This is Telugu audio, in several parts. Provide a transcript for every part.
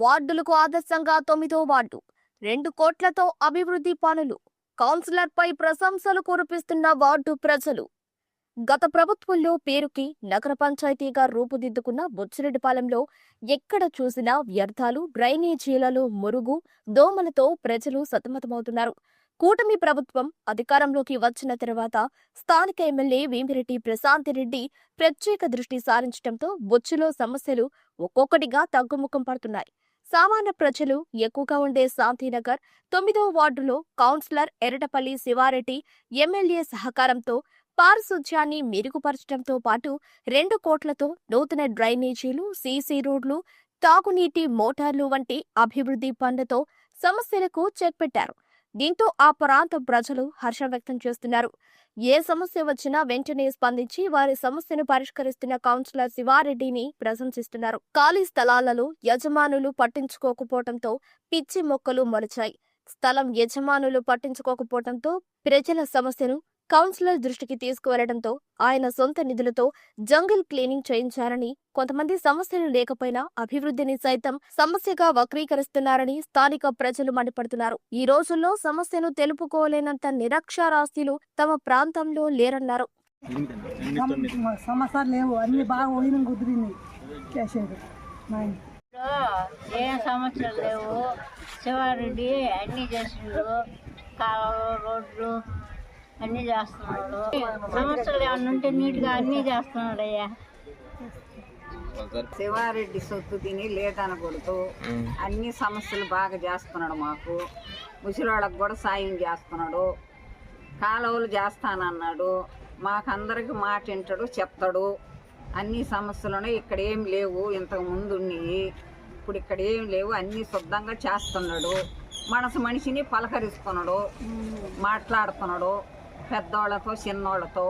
వార్డులకు ఆదర్శంగా తొమ్మిదో వార్డు. రెండు కోట్లతో అభివృద్ధి పనులు. కౌన్సిలర్పై ప్రశంసలు కురిపిస్తున్న వార్డు ప్రజలు. గత ప్రభుత్వంలో పేరుకి నగర పంచాయతీగా రూపుదిద్దుకున్న బొచ్చిరెడ్డిపాలెంలో ఎక్కడ చూసినా వ్యర్థాలు డ్రైనేజీలలో మురుగు దోమలతో ప్రజలు సతమతమవుతున్నారు. కూటమి ప్రభుత్వం అధికారంలోకి వచ్చిన తర్వాత స్థానిక ఎమ్మెల్యే వేమిరెడ్డి ప్రశాంతిరెడ్డి ప్రత్యేక దృష్టి సారించడంతో బొచ్చులో సమస్యలు ఒక్కొక్కటిగా తగ్గుముఖం పడుతున్నాయి. సామాన్య ప్రజలు ఎక్కువగా ఉండే శాంతినగర్ తొమ్మిదో వార్డులో కౌన్సిలర్ ఎరటపల్లి శివారెడ్డి ఎమ్మెల్యే సహకారంతో పారిశుధ్యాన్ని మెరుగుపరచడంతో పాటు రెండు కోట్లతో నూతన డ్రైనేజీలు సీసీ రోడ్లు తాగునీటి మోటార్లు వంటి అభివృద్ధి పనులతో సమస్యలకు చెక్ పెట్టారు దీంతో ఆ ప్రాంత ప్రజలు హర్షం వ్యక్తం చేస్తున్నారు. ఏ సమస్య వచ్చినా వెంటనే స్పందించి వారి సమస్యను పరిష్కరిస్తున్న కౌన్సిలర్ శివారెడ్డిని ప్రశంసిస్తున్నారు. ఖాళీ స్థలాలలో యజమానులు పట్టించుకోకపోవడంతో పిచ్చి మొక్కలు మొలిచాయి. స్థలం యజమానులు పట్టించుకోకపోవడంతో ప్రజల సమస్యను కౌన్సిలర్ దృష్టికి తీసుకువెళ్ళడంతో ఆయన సొంత నిధులతో జంగిల్ క్లీనింగ్ చేయించారని కొంతమంది సమస్యలు లేకపోయినా అభివృద్ధిని సైతం సమస్యగా వక్రీకరిస్తున్నారని స్థానిక ప్రజలు మండిపడుతున్నారు. ఈ రోజుల్లో సమస్యను తెలుపుకోలేనంత నిరక్షరాస్యులు తమ ప్రాంతంలో లేరన్నారు. సమస్యలు లేవు. అన్ని బాగా పోయిన కుదిరింది చేసేది సమస్యలు లేవు శివారెడ్డి రోడ్లు అన్నీ చేస్తున్నాడు. సమస్యలు ఏమన్నా ఉంటే నీట్గా అన్నీ చేస్తున్నాడు అయ్యా శివారెడ్డి సొత్తు తిని లేదనకూడదు. అన్ని సమస్యలు బాగా చేస్తున్నాడు మాకు. ముసలివాళ్ళకి కూడా సాయం చేస్తున్నాడు. కాలువలు చేస్తానన్నాడు. మాకందరికి మాట వింటాడు చెప్తాడు. అన్ని సమస్యలు ఇక్కడ ఏం లేవు ఇంతకు ముందు ఉన్నాయి. ఇప్పుడు ఇక్కడ ఏం లేవు అన్నీ శుద్ధంగా చేస్తున్నాడు. మనసు మనిషిని పలకరిస్తున్నాడు మాట్లాడుతున్నాడు. పెద్దోళ్ళతో చిన్నోళ్ళతో.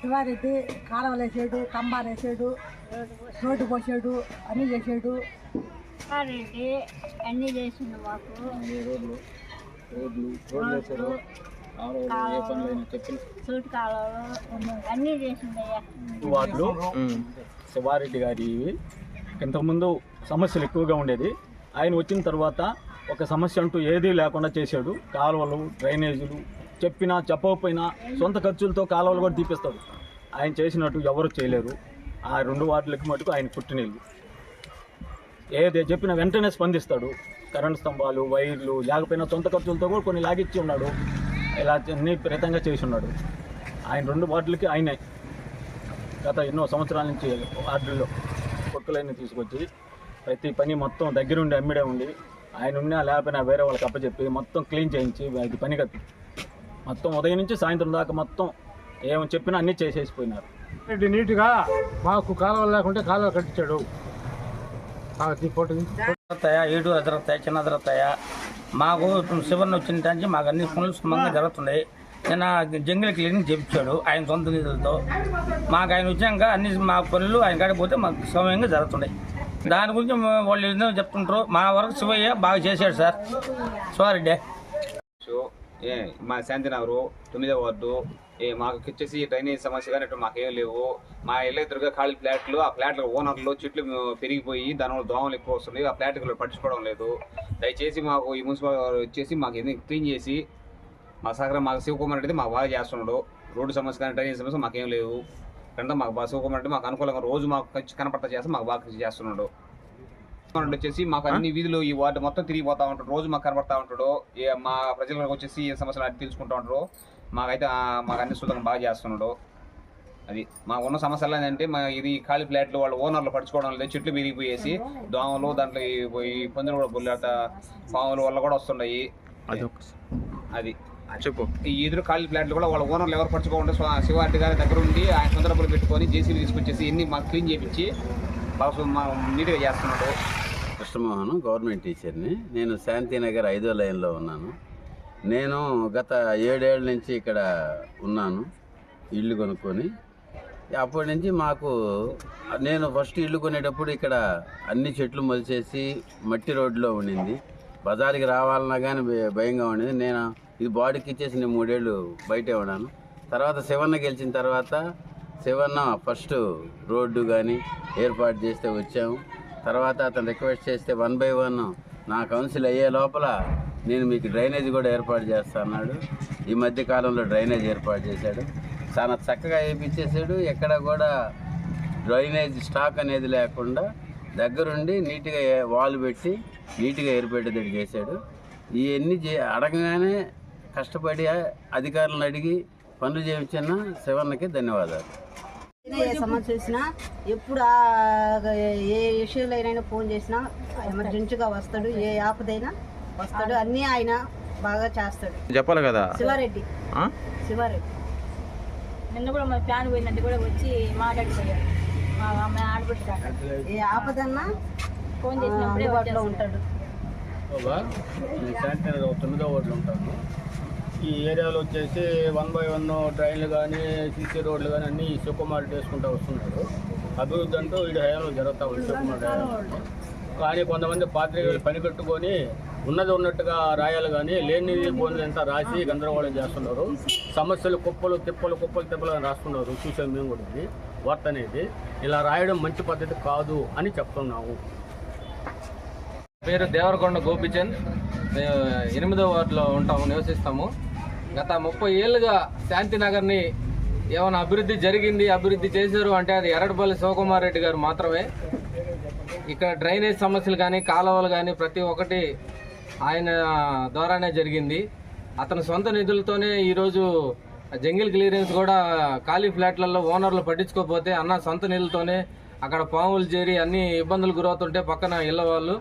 శివారెడ్డి కాలువలు వేసాడు కంబాలు వేసాడు రోడ్డు పోసాడు అన్నీ చేసాడు. శివారెడ్డి అన్నీ చేసిండు మాకు. రోడ్లు వార్డులు. శివారెడ్డి గారి ఇంతకుముందు సమస్యలు ఎక్కువగా ఉండేది. ఆయన వచ్చిన తర్వాత ఒక సమస్య అంటూ ఏదీ లేకుండా చేశాడు. కాలువలు డ్రైనేజీలు చెప్పినా చెప్పకపోయినా సొంత ఖర్చులతో కాలువలు కూడా తీపిస్తాడు. ఆయన చేసినట్టు ఎవరు చేయలేరు. ఆ రెండు వార్డులకి మటుకు ఆయన పుట్టినీళ్ళు ఏది చెప్పిన వెంటనే స్పందిస్తాడు. కరెంట్ స్తంభాలు వైర్లు లేకపోయినా సొంత ఖర్చులతో కూడా కొన్ని లాగిచ్చి ఉన్నాడు. ఇలా అన్ని ప్రేతంగా చేసి ఉన్నాడు. ఆయన రెండు వార్డులకి ఆయనే. గత ఎన్నో సంవత్సరాల నుంచి వార్డుల్లో కొట్టులన్నీ తీసుకొచ్చి ప్రతి పని మొత్తం దగ్గరుండి అమ్మిడే ఉండి ఆయన ఉన్నా లేకపోయినా వేరే వాళ్ళకి అప్పచెప్పి మొత్తం క్లీన్ చేయించి అది పని కట్టి మొత్తం ఉదయం నుంచి సాయంత్రం దాకా మొత్తం ఏమని చెప్పినా అన్నీ చేసేసిపోయినారు. రెడ్డి నీట్గా మాకు కాలువలు లేకుంటే కాలువ కట్టించాడు. జరుగుతాయా ఏడు జరుగుతాయి చిన్న జరుగుతాయా మాకు శివన్ వచ్చిన నుంచి మాకు అన్ని పనులు సుమంగా జరుగుతున్నాయి. నిన్న జంగిల్ క్లీనింగ్ చేయించాడు ఆయన సొంత నిధులతో. మాకు ఆయన వచ్చాక అన్ని మా పనులు ఆయన కాడికి పోతే మాకు సమయంగా జరుగుతున్నాయి. దాని గురించి వాళ్ళు ఏదో చెప్తుంటారు. మా వరకు శివయ్య బాగా చేశాడు సార్. శివారెడ్డి సో ఏ మా శాంతినగరు తొమ్మిదో వార్డు. ఏ మాకు వచ్చేసి డ్రైనేజ్ సమస్య కానీ మాకు మాకేం లేవు. మా ఇళ్ళ ఎదురుగా ఖాళీ ఫ్లాట్లు ఆ ఫ్లాట్ల ఓనర్లు చెట్లు పెరిగిపోయి దానివల్ల దోమలు ఎక్కువ వస్తున్నాయి. ఆ ఫ్లాట్కి పట్టించుకోవడం లేదు. దయచేసి మాకు ఈ మున్సిపల్ వారు వచ్చేసి మాకు ఇది క్లీన్ చేసి మా సహకారం మాకు శివకుమార్ రెడ్డి మాకు బాగా చేస్తున్నాడు. రోడ్డు సమస్య కానీ డ్రైనేజ్ సమస్య మాకేం లేవు. కనుక మాకు బాగా శివకుమార్ రెడ్డి మాకు అనుకూలంగా రోజు మాకు కనపడతా చేస్తే మాకు బాగా చేస్తున్నాడు. రెడ్డి వచ్చేసి మాకు అన్ని వీధులు ఈ వార్డు మొత్తం తిరిగిపోతా ఉంటాడు. రోజు మాకు కనబడతా ఉంటాడు. మా ప్రజలకు వచ్చేసి ఏ సమస్యలు అన్ని తెలుసుకుంటా ఉంటారు మాకైతే మాకు అన్ని శుద్ధంగా బాగా చేస్తున్నాడు. అది మాకు ఉన్న సమస్యలు ఏంటంటే మా ఇది ఖాళీ ఫ్లాట్లు వాళ్ళు ఓనర్లు పడుచుకోవడం లేదు. చెట్లు విరిగిపోయేసి దోమలు దాంట్లో ఈ పందులు కూడా బుల్లట పాముల వల్ల కూడా వస్తున్నాయి అది చెప్పు. ఈ ఎదురు ఖాళీ ఫ్లాట్లు కూడా వాళ్ళ ఓనర్లు ఎవరు పడుచుకోకుండా శివారెడ్డి గారి దగ్గర ఉండి ఆయన సొంత డబ్బులు పెట్టుకొని జేసీబీ తీసుకొచ్చేసి ఎన్ని మాకు క్లీన్ చేయించి బాగా నీట్గా చేస్తున్నాడు. కృష్ణమోహన్ గవర్నమెంట్ టీచర్ని. నేను శాంతినగర్ ఐదో లైన్లో ఉన్నాను. నేను గత ఏడేళ్ళ నుంచి ఇక్కడ ఉన్నాను ఇల్లు కొనుక్కొని. అప్పటి నుంచి మాకు నేను ఫస్ట్ ఇల్లు కొనేటప్పుడు ఇక్కడ అన్ని చెట్లు మొలిచేసి మట్టి రోడ్లో ఉండింది. బజార్కి రావాలన్నా కానీ భయ- భయంగా ఉండేది. నేను ఇది బాడీకి ఇచ్చేసి నేను మూడేళ్ళు బయటే ఉన్నాను. తర్వాత శివన్న గెలిచిన తర్వాత శివన్న ఫస్ట్ రోడ్డు కానీ ఏర్పాటు చేస్తే వచ్చాము. తర్వాత అతను రిక్వెస్ట్ చేస్తే వన్ బై వన్ నా కౌన్సిల్ అయ్యే లోపల నేను మీకు డ్రైనేజ్ కూడా ఏర్పాటు చేస్తా అన్నాడు. ఈ మధ్య కాలంలో డ్రైనేజ్ ఏర్పాటు చేశాడు. చాలా చక్కగా వేయించేసాడు. ఎక్కడ కూడా డ్రైనేజ్ స్టాక్ అనేది లేకుండా దగ్గరుండి నీట్గా వాల్ పెట్టి నీట్గా ఏర్పెట్టేటట్టు చేశాడు. ఇవన్నీ చే అడగగానే కష్టపడి అధికారులను అడిగి పనులు చేయించిన శివన్నకి ధన్యవాదాలు. ఏ సమస్య వచ్చినా ఎప్పుడు ఏ విషయంలో అయినా ఫోన్ చేసినా ఎమర్జెన్సీగా వస్తాడు ఏ ఆపదైనా వస్తాడు అన్నీ ఆయన బాగా చేస్తాడు. చెప్పాలి కదా? శివారెడ్డి. ఆ? శివారెడ్డి. నిన్న కూడా మా ఫ్యాన్ పోయిందంటే కూడా వచ్చి మాట్లాడిపోయారు మా అమ్మాయి ఆడబిడ్డ ఏ ఆపదన్నా ఫోన్ చేసినప్పుడే అందుబాటులో ఉంటాడు. తొమ్మిదో వార్డులో ఉంటాను. ఈ ఏరియాలో వచ్చేసి వన్ బై వన్ ట్రైన్లు కానీ సీసీ రోడ్లు కానీ అన్నీ శివకుమార్ చేసుకుంటూ వస్తున్నారు అభివృద్ధి అంటూ వీడి హయాంలో జరుగుతూ ఉంది శివకుమార్ కానీ కొంతమంది పాత్రికలు పని కట్టుకొని ఉన్నది ఉన్నట్టుగా రాయాలి కానీ లేనిది పోనిది అంతా రాసి గందరగోళం చేస్తున్నారు. సమస్యలు కుప్పలు తిప్పలు కుప్పలు తిప్పలు అని రాస్తున్నారు. చూసాం మేము కూడా ఇది వార్త అనేది. ఇలా రాయడం మంచి పద్ధతి కాదు అని చెప్తున్నాము. పేరు దేవరకొండ గోపిచంద్. మేము ఎనిమిదో వార్డులో ఉంటాము నివసిస్తాము. గత ముప్పై ఏళ్ళుగా శాంతినగర్ని ఏమైనా అభివృద్ధి జరిగింది అభివృద్ధి చేశారు అంటే అది ఎర్రడపల్లి శివకుమార్ రెడ్డి గారు మాత్రమే. ఇక్కడ డ్రైనేజ్ సమస్యలు కానీ కాలువలు కానీ ప్రతి ఒక్కటి ఆయన ద్వారానే జరిగింది. అతని సొంత నిధులతోనే ఈరోజు జంగిల్ క్లియరెన్స్ కూడా ఖాళీ ఫ్లాట్లలో ఓనర్లు పట్టించుకోకపోతే అన్న సొంత నిధులతోనే అక్కడ పాములు చేరి అన్ని ఇబ్బందులు గురవుతుంటే పక్కన ఇళ్ళ వాళ్ళు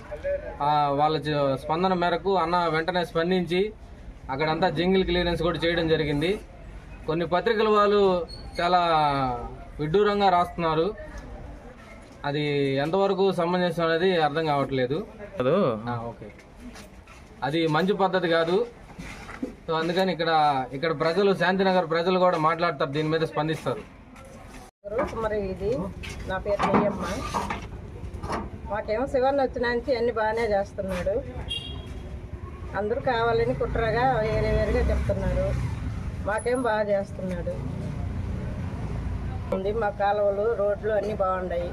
వాళ్ళ స్పందన మేరకు అన్న వెంటనే స్పందించి అక్కడంతా జంగిల్ క్లియరెన్స్ కూడా చేయడం జరిగింది. కొన్ని పత్రికల వాళ్ళు చాలా విడ్డూరంగా రాస్తున్నారు. అది ఎంతవరకు సమంజసం అనేది అర్థం కావట్లేదు. ఆ, ఓకే. అది మంచి పద్ధతి కాదు. సో అందుకని ఇక్కడ ఇక్కడ ప్రజలు శాంతినగర్ ప్రజలు కూడా మాట్లాడతారు దీని మీద స్పందిస్తారు. మరి ఇది నా పేరు నెయ్యమ్మ. మాకేమో శివన్ వచ్చిన నుంచి అన్ని బాగానే చేస్తున్నాడు. అందరూ కావాలని కుట్రగా వేరే వేరుగా చెప్తున్నారు. మాకేం బాగా చేస్తున్నాడు. ఉంది మా కాలువలు రోడ్లు అన్నీ బాగున్నాయి